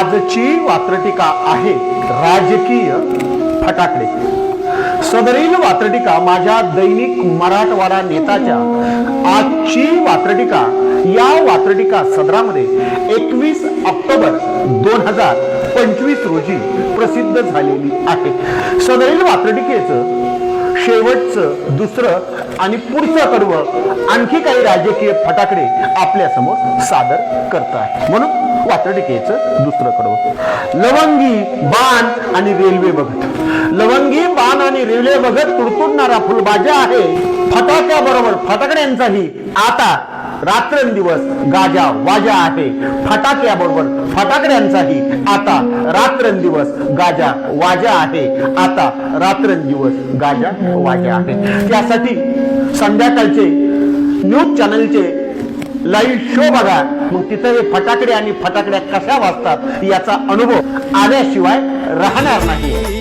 आजची वात्रटिका आहे राजकीय फटाकडे. सदरील वात्रटिका माझ्या दैनिक मराठवाडा नेताच्या आजची वात्रटिका या वात्रटिका सदरामध्ये एकवीस ऑक्टोबर दोन हजार पंचवीस रोजी प्रसिद्ध झालेली आहे. सदरील वात्रटिकेचं शेवटचं दुसरं आणि पुढचं कडवं आणखी काही राजकीय फटाकडे आपल्यासमोर सादर करत आहे. म्हणून वातडिकेचं दुसरं कडवं. लवंगी बाण आणि रेल्वे बघत. लवंगी बाण आणि रेल्वे बघत तुडतुडणारा फुलबाजा आहे. फटाक्याबरोबर फटाकड्यांचाही आता रात्रंदिवस गाजा वाजा आहे. फटाक्याबरोबर फटाकड्यांचाही आता रात्रंदिवस गाजा वाजा आहे. आता रात्रंदिवस गाजा वाजा आहे. त्यासाठी संध्याकाळचे न्यूज चॅनलचे लाईव्ह शो बघा. मग तिथं हे फटाकडे आणि फटाकड्या कशा वाजतात याचा अनुभव आल्याशिवाय राहणार नाही